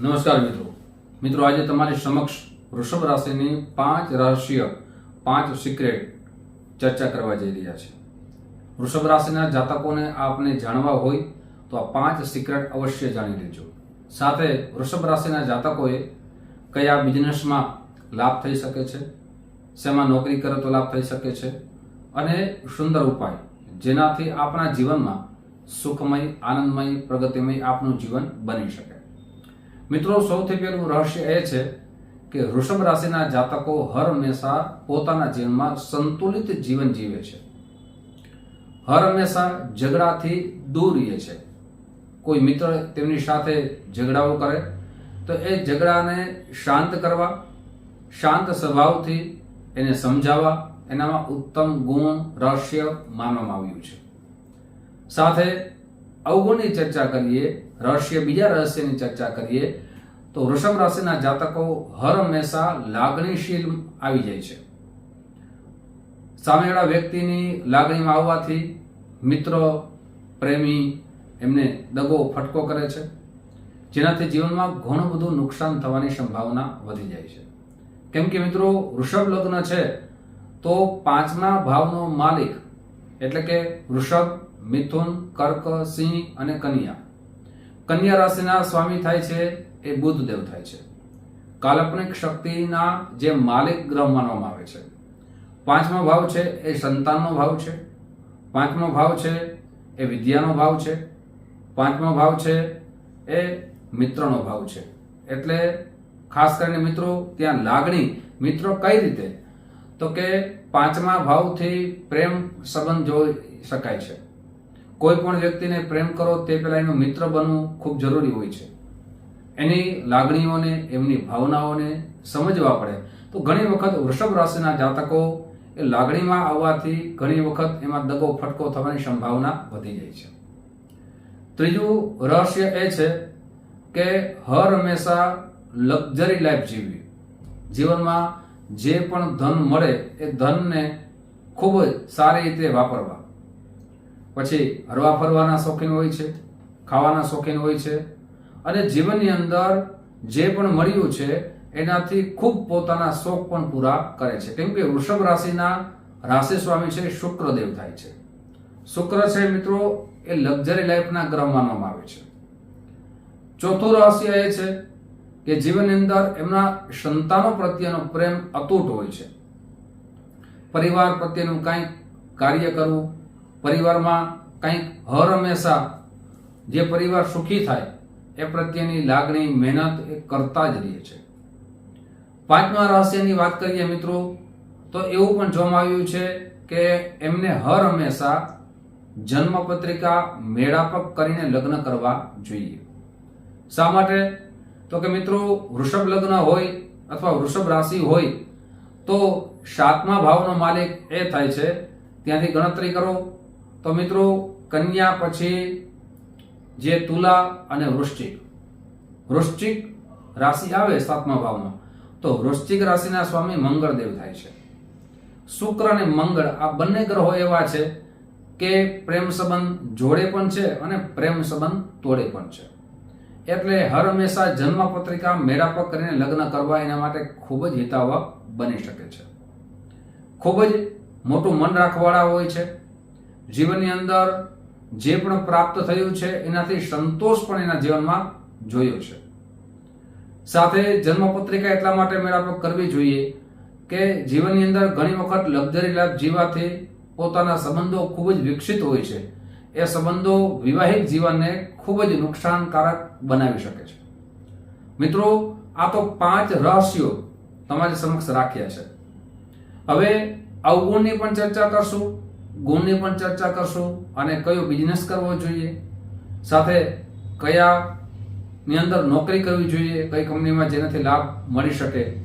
નમસ્કાર મિત્રો. મિત્રો, આજે તમારી સમક્ષ વૃષભ રાશિની પાંચ રહસ્ય પાંચ સિક્રેટ ચર્ચા કરવા જઈ રહ્યા છે. વૃષભ રાશિના જાતકોને આપને જાણવા હોય તો આ પાંચ સિક્રેટ અવશ્ય જાણી લેજો. સાથે વૃષભ રાશિના જાતકોએ કયા બિઝનેસમાં લાભ થઈ શકે છે, શેમાં નોકરી કરે તો લાભ થઈ શકે છે અને સુંદર ઉપાય, જેનાથી આપણા જીવનમાં સુખમય, આનંદમય, પ્રગતિમય આપનું જીવન બની શકે. મિત્રો, સૌથી પહેલું રહસ્ય એ છે કે વૃષભ રાશિના જાતકો હર હંમેશા પોતાના જીવનમાં સંતુલિત જીવન જીવે છે. હર હંમેશા ઝઘડાથી દૂર રહે છે. કોઈ મિત્ર તેમની સાથે ઝઘડાઓ કરે, તો એ ઝઘડાને શાંત કરવા, શાંત સ્વભાવથી એને સમજાવવા, એનામાં ઉત્તમ ગુણ, રહસ્ય માનવામાં આવ્યું છે. સાથે અવગુણની ચર્ચા કરીએ, રહસ્ય બીજા રહસ્યની ચર્ચા કરીએ, તો વૃષભ રાશિના જાતકો હર હંમેશા લાગણીશીલ આવી જાય છે. સામેવાળા વ્યક્તિની લાગણીમાં આવવાથી મિત્રો, પ્રેમી એમને દગો ફટકો કરે છે, જેનાથી જીવનમાં ઘણું બધું નુકસાન થવાની સંભાવના વધી જાય છે. કેમ કે મિત્રો, વૃષભ લગ્ન છે, તો પાંચમા ભાવનો માલિક એટલે કે વૃષભ મિથુન, કર્ક, સિંહ અને કન્યા. કન્યા રાશિના સ્વામી થાય છે, એ બુદ્ધ દેવ થાય છે. કાલ્પનિક શક્તિના જે માલિક ગ્રહ માનવામાં આવે છે. પાંચમો ભાવ છે, એ સંતાનનો ભાવ છે. પાંચમો ભાવ છે, એ વિદ્યાનો ભાવ છે. પાંચમો ભાવ છે, એ મિત્રનો ભાવ છે. એટલે ખાસ કરીને મિત્રો, ત્યાં લાગણી, મિત્રો કઈ રીતે? તો કે પાંચમા ભાવથી પ્રેમ સંબંધ જોઈ શકાય છે. કોઈ પણ વ્યક્તિને પ્રેમ કરો તે પહેલાં એનું મિત્ર બનવું ખૂબ જરૂરી હોય છે. એની લાગણીઓને, એમની ભાવનાઓને સમજવા પડે. તો ઘણી વખત વૃષભ રાશિના જાતકો એ લાગણીમાં આવવાથી ઘણી વખત એમાં દગો ફટકો થવાની સંભાવના વધી જાય છે. ત્રીજું રહસ્ય એ છે કે હર હંમેશા લક્ઝરી લાઈફ જીવવી. જીવનમાં જે પણ ધન મળે એ ધનને ખૂબ જ સારી રીતે વાપરવા. પછી હરવા ફરવાના શોખીન હોય છે, ખાવાના શોખીન હોય છે. અને જીવનની અંદર જે પણ મળ્યું છે, એનાથી ખૂબ પોતાના શોખ પણ પૂરા કરે છે. કેમ કે વૃષભ રાશિના રાશિ સ્વામી છે, શુક્રદેવ થાય છે. શુક્ર છે મિત્રો, એ લક્ઝરી લાઈફના ગ્રહ માનવામાં આવે છે. ચોથું રહસ્ય એ છે કે જીવનની અંદર એમના સંતાનો પ્રત્યેનો પ્રેમ અતૂટ હોય છે. પરિવાર પ્રત્યેનું કાંઈ કાર્ય કરવું પરિવારમાં કંઈક હર હંમેશા જે પરિવાર સુખી થાય, એ પ્રત્યેની લાગણી, મહેનત એ કરતા જ રહે છે પાંચમા રહસ્યની વાત કરીએ મિત્રો, તો એવું પણ જોવામાં આવ્યું છે કે એમને હર હંમેશા જન્મ પત્રિકા મેળાપક કરીને લગ્ન કરવા જોઈએ. શા માટે? તો કે મિત્રો, વૃષભ લગ્ન હોય અથવા વૃષભ રાશિ હોય, તો સાતમા ભાવનો માલિક એ થાય છે. ત્યાંથી ગણતરી કરો તો મિત્રો, કન્યા પછી જે તુલા અને વૃશ્ચિક. વૃશ્ચિક રાશિ આવે સાતમા ભાવમાં તો વૃશ્ચિક રાશિના સ્વામી મંગળદેવ થાય છે. શુક્ર અને મંગળ આ બંને ગ્રહો એવા છે કે પ્રેમ સંબંધ જોડે પણ છે અને પ્રેમ સંબંધ તોડે પણ છે. એટલે હર હંમેશા જન્મ પત્રિકા મેળાપક કરીને લગ્ન કરવા એના માટે ખૂબ જ હિતાવહ બની શકે છે. ખૂબ જ મોટું મન રાખવાળા હોય છે. જીવનની અંદર જે પણ પ્રાપ્ત થયું છે, એનાથી સંતોષ પણ એના જીવનમાં જોયો છે. સાથે જન્મપત્રિકા એટલા માટે મેળાપ કરવી જોઈએ કે જીવનની અંદર ઘણી વખત લક્ઝરી લાઈફ જીવાથી પોતાના સંબંધો ખૂબ જ વિકસિત હોય છે. એ સંબંધો વિવાહિક જીવનને ખૂબ જ નુકસાનકારક બનાવી શકે છે. મિત્રો, આ તો પાંચ રહસ્યો તમારી સમક્ષ રાખ્યા છે. હવે અવગુણની પણ ચર્ચા કરશું. ગુણની પણ ચર્ચા કરશું અને કયો બિઝનેસ કરવો જોઈએ. સાથે કયા ની અંદર નોકરી કરવી જોઈએ, કઈ કંપનીમાં જેનાથી લાભ મળી શકે.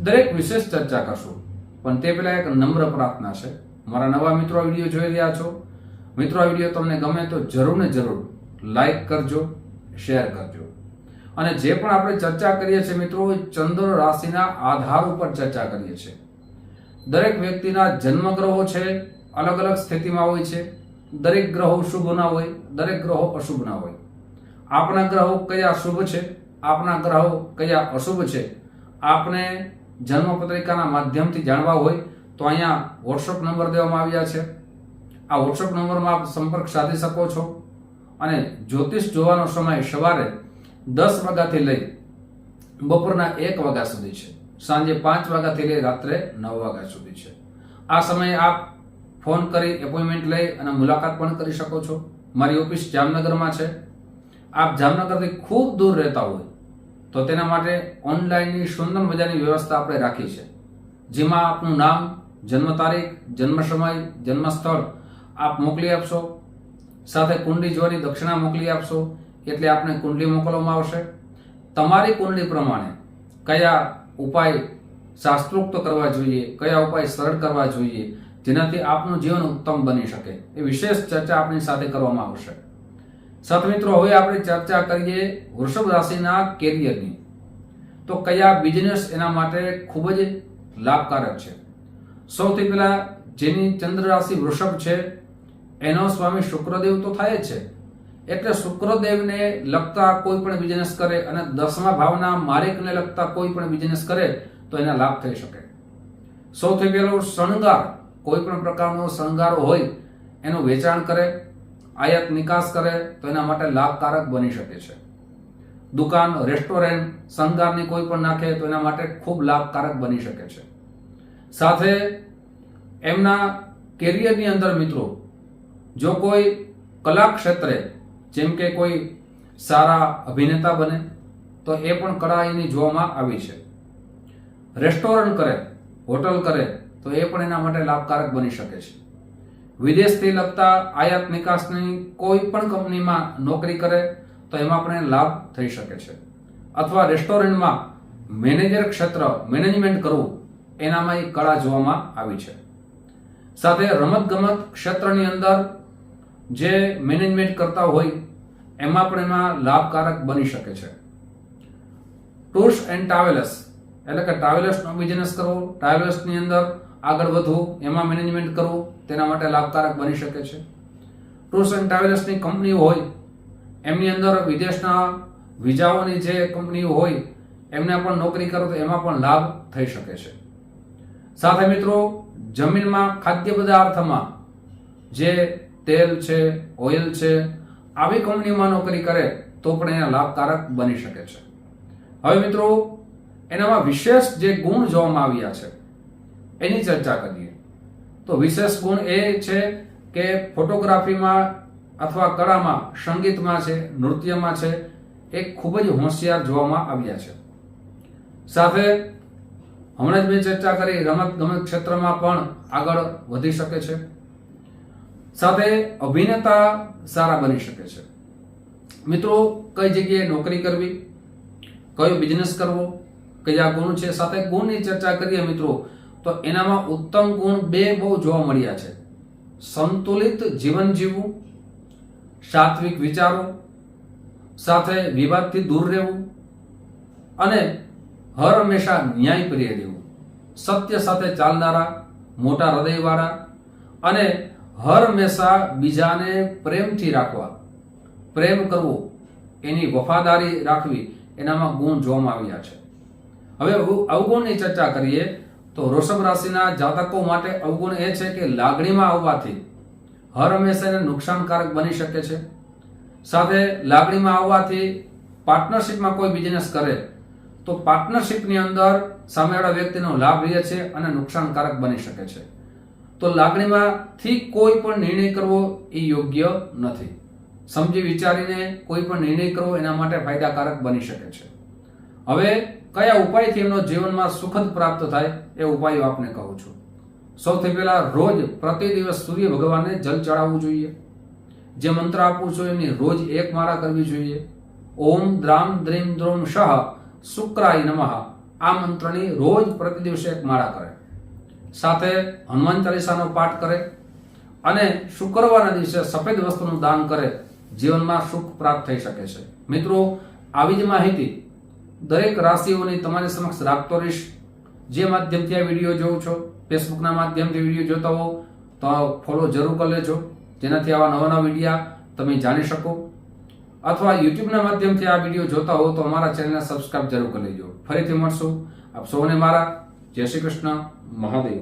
દરેક વિશેષ ચર્ચા કરશું. પણ તે પહેલાં એક નમ્ર પ્રાર્થના છે. મારા નવા મિત્રો વીડિયો જોઈ રહ્યા છો. મિત્રો, આ વીડિયો તમને ગમે તો જરૂર ને જરૂર લાઈક કરજો, શેર કરજો. અને જે પણ આપણે ચર્ચા કરીએ છીએ મિત્રો ચંદ્ર રાશિના આધાર ઉપર ચર્ચા કરીએ છીએ. દરેક વ્યક્તિના જન્મગ્રહો છે અલગ અલગ સ્થિતિમાં હોય છે. દરેક ગ્રહો શુભના હોય, દરેક ગ્રહો અશુભના હોય. આપણા ગ્રહો કયા શુભ છે? આપના ગ્રહો કયા અશુભ છે? આપણે જન્મ પત્રિકાના માધ્યમથી જાણવા હોય, તો અહીંયા વોટ્સઅપ નંબર દેવામાં આવ્યા છે. આ વોટ્સઅપ નંબરમાં આપ સંપર્ક સાધી શકો છો. અને જ્યોતિષ જોવાનો સમય સવારે દસ વાગ્યાથી લઈ બપોરના એક વાગ્યા સુધી છે. સાંજે પાંચ વાગ્યાથી લઈ રાત્રે નવ વાગ્યા સુધી છે. આ સમયે આપ ફોન કરી એપોઇન્ટમેન્ટ લઈ અને મુલાકાત પણ કરી શકો છો. મારી ઓફિસ જામનગરમાં છે. આપ જામનગરથી ખૂબ દૂર રહેતા હોય તો તેના માટે ઓનલાઈનની સુંદર મજાની વ્યવસ્થા આપણે રાખી છે. જેમાં આપનું નામ, જન્મ તારીખ, જન્મ સમય જન્મ સ્થળ આપ મોકલી આપશો. સાથે કુંડલી જોવાની દક્ષિણા મોકલી આપશો. એટલે આપને કુંડલી મોકલવામાં આવશે. તમારી કુંડલી પ્રમાણે કયા ઉપાય શાસ્ત્રોક્ત કરવા જોઈએ, કયા ઉપાય સરળ કરવા જોઈએ જેનાથી આપનું જીવન ઉત્તમ બની શકે. એ વિશેષ ચર્ચા આપણી સાથે કરવામાં આવશે. સાથ હવે આપણે ચર્ચા કરીએ વૃષભ રાશિના કેરિયરની. તો કયા બિઝનેસ એના માટે ખૂબ જ લાભકારક છે? સૌથી પહેલા જેની ચંદ્ર રાશિ વૃષભ છે, એનો સ્વામી શુક્રદેવ તો થાય જ છે. એટલે શુક્રદેવને લગતા કોઈ પણ બિઝનેસ કરે અને દસમા ભાવના માલિકને લગતા કોઈ પણ બિઝનેસ કરે, તો એના લાભ થઈ શકે. સૌથી પહેલો શણગાર. કોઈ પણ પ્રકારનો શણગારો હોય, એનું વેચાણ કરે, આયાત નિકાસ કરે, તો એના માટે લાભકારક બની શકે છે. દુકાન, રેસ્ટોરન્ટ, શણગારની કોઈ પણ નાખે, તો એના માટે ખૂબ લાભકારક બની શકે છે. સાથે, એમના કેરિયરની અંદર મિત્રો, જો કોઈ કલા ક્ષેત્રે જેમ કે કોઈ સારા અભિનેતા બને, તો એ પણ કળા એની જોવામાં આવી છે. રેસ્ટોરન્ટ કરે, હોટલ કરે તો એ પણ એના માટે લાભકારક બની શકે છે. વિદેશથી લગતા આયાત નિકાસની કોઈ પણ કંપનીમાં નોકરી કરે તો એમાં પણ લાભ થઈ શકે છે. અથવા રેસ્ટોરન્ટમાં મેનેજર ક્ષેત્ર મેનેજમેન્ટ કરવું એનામાં એક કળા જોવામાં આવી છે. સાથે રમતગમત ક્ષેત્રની અંદર જે મેનેજમેન્ટ કરતા હોય એમાં પણ એમાં લાભકારક બની શકે છે. ટૂર્સ એન્ડ ટ્રાવેલર્સ એટલે કે ટ્રાવેલર્સનો બિઝનેસ કરવો, ટ્રાવેલર્સની અંદર આગળ વધવું, એમાં મેનેજમેન્ટ કરવું, તેના માટે લાભકારક બની શકે છે. ટૂર્સ એન્ડ ટ્રાવેલર્સની કંપનીઓ હોય, એમની અંદર વિદેશના વિઝાઓની જે કંપનીઓ હોય, એમને પણ નોકરી કરો તો એમાં પણ લાભ થઈ શકે છે. સાથે મિત્રો, જમીનમાં ખાદ્ય પદાર્થમાં જે તેલ છે, ઓઇલ છે, આવી કંપનીમાં નોકરી કરે તો પણ એને લાભકારક બની શકે છે. હવે મિત્રો, એનામાં વિશેષ જે ગુણ જોવામાં આવ્યા છે એની ચર્ચા કરીએ. તો વિશેષ ગુણ એ છે કે ફોટોગ્રાફીમાં અથવા કળામાં, સંગીતમાં છે, નૃત્યમાં છે, એ ખૂબ જ હોશિયાર જોવામાં આવ્યા છે. સાથે હમણાં જ મેં ચર્ચા કરી, રમત ગમત ક્ષેત્રમાં પણ આગળ વધી શકે છે. સાથે અભિનેતા સારા બની શકે છે. મિત્રો, કઈ જગ્યાએ નોકરી કરવી? કયો બિઝનેસ કરવો? કયા ગુણ છે? સાથે ગુણની ચર્ચા કરીએ મિત્રો. તો એનામાં ઉત્તમ ગુણ બે બહુ જોવા મળ્યા છે. સંતુલિત જીવન જીવવું, સાત્વિક વિચારો, સાથે વિવાદથી દૂર રહેવું, અને હર હંમેશા ન્યાયપ્રિય રહેવું. સત્ય સાથે ચાલનારા, મોટા હૃદયવાળા અને હર હંમેશા બીજાને પ્રેમથી રાખવા. પ્રેમ કરવો, એની વફાદારી રાખવી, એનામાં ગુણ જોવામાં આવ્યા છે. હવે અવ- અવગુણની ચર્ચા કરીએ. તો વૃષભ રાશિના જાતકો માટે અવગુણ એ છે કે લાગણીમાં આવવાથી હર હંમેશા નુકસાનકારક બની શકે છે. સાથે લાગણીમાં આવવાથી પાર્ટનરશિપમાં કોઈ બિઝનેસ કરે તો પાર્ટનરશિપની અંદર સામેવાળા વ્યક્તિનો લાભ રહે છે અને નુકસાનકારક બની શકે છે. તો લાગણીમાંથી કોઈ પણ નિર્ણય કરવો એ યોગ્ય નથી. સમજી વિચારીને કોઈ પણ નિર્ણય કરવો એના માટે ફાયદાકારક બની શકે છે. હવે કયા ઉપાયથી એમનો જીવનમાં સુખદ પ્રાપ્ત થાય એ ઉપાયો આપને કહું છું. સૌથી પહેલા રોજ પ્રતિ દિવસ સૂર્ય ભગવાનને જલ ચડાવવું જોઈએ. જે મંત્ર આપું છું એની રોજ એક માળા કરવી જોઈએ. ઓમ દ્રામ દ્રીમ દ્રોમ શહ શુક્રાય નમઃ. આ મંત્રની રોજ પ્રતિ દિવસે એક માળા કરે. સાથે હનુમાન ચાલીસાનો પાઠ કરે અને શુક્રવારના દિવસે સફેદ વસ્તુનું દાન કરે. જીવનમાં સુખ પ્રાપ્ત થઈ શકે છે. મિત્રો, આવી જ માહિતી દરેક રાશિઓની તમારી સમક્ષ રાખતો રહીશ. જે માધ્યમથી આ વીડિયો જોઉં છો ફેસબુકના માધ્યમથી વીડિયો જોતા હો, તો ફોલો જરૂર કરી લેજો. જેનાથી આવા નવા નવા વિડીયા તમે જાણી શકો. અથવા યુટ્યુબના માધ્યમથી આ વીડિયો જોતા હો, તો અમારા ચેનલને સબસ્ક્રાઇબ જરૂર કરી લેજો. ફરીથી મળશું. આપ સૌને મારા, જય શ્રી કૃષ્ણ, મહાદેવ.